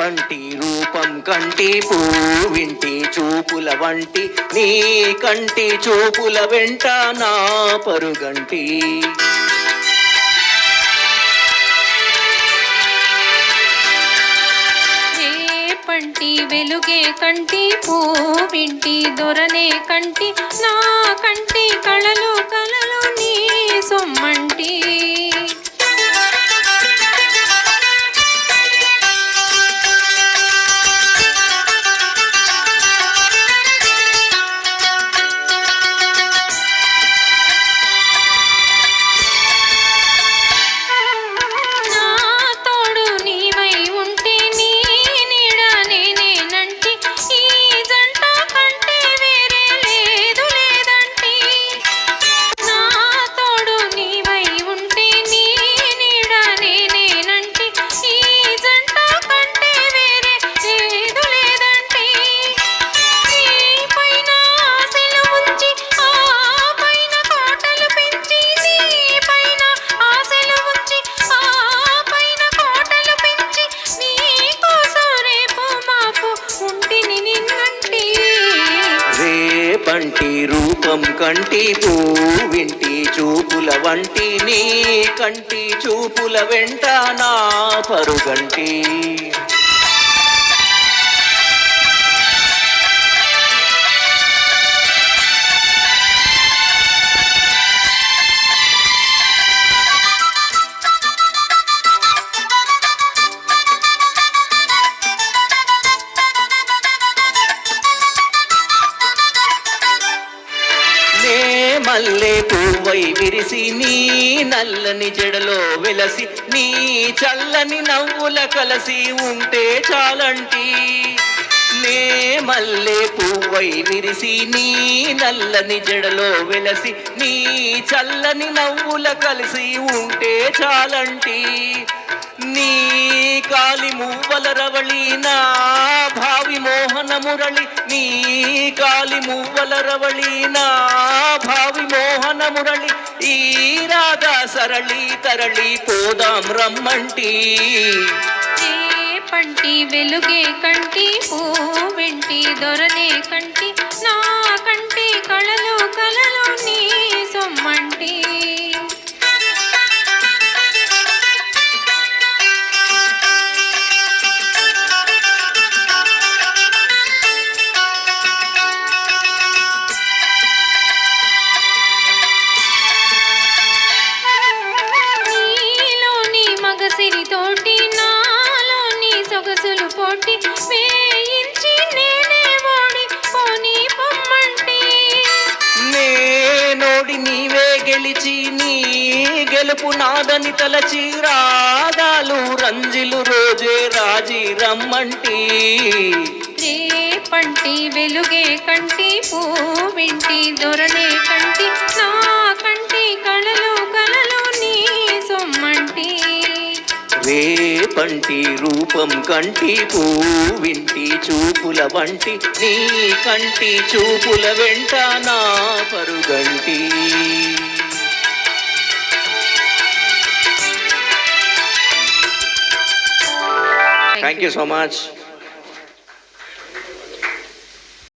పంటి రూపం కంటి పూవింటి చూపుల వంటి నీ కంటి చూపుల వెంట నా పరుగంటి. పంటి వెలుగే కంటి పూవింటి దొరనే కంటి నా కంటి కళలు కలలు నీ సొమ్మంటి. కంటి రూపం కంటి పూవింటి చూపుల వంటి నీ కంటి చూపుల వెంట నా పరుగంటి. మల్లె పువ్వై విరిసి నీ నల్లని జడలో వెలసి నీ చల్లని నవ్వుల కలసి ఉంటే చాలంటి. నే మల్లె పువ్వై విరిసి నీ నల్లని జడలో వెలసి నీ చల్లని నవ్వుల కలిసి ఉంటే చాలంటి. నీ కాలి మువ్వల రవళి నా మురళి నీ కాలి మువ్వల రవళి నా భావి మోహన మురళి ఈ రాగా సరళి తరళి పోదాం రమ్మంటి. పంటి వెలుగే కంటి పూ పూవింటి దొరనే కంటి నా గెలుపు నాదని తలచి రాగాలు రంజిలు రోజే రాజీ రమ్మంటి. పంటి వెలుగే కంటి పూవింటి దొరనే కంటి నా కంటి కళలు కలలు నీ సొమ్మంటి. రే పంటి రూపం కంటి పూవింటి చూపుల వంటి నీ కంటి చూపుల వెంట నా పరుగంటి. Thank, you so much.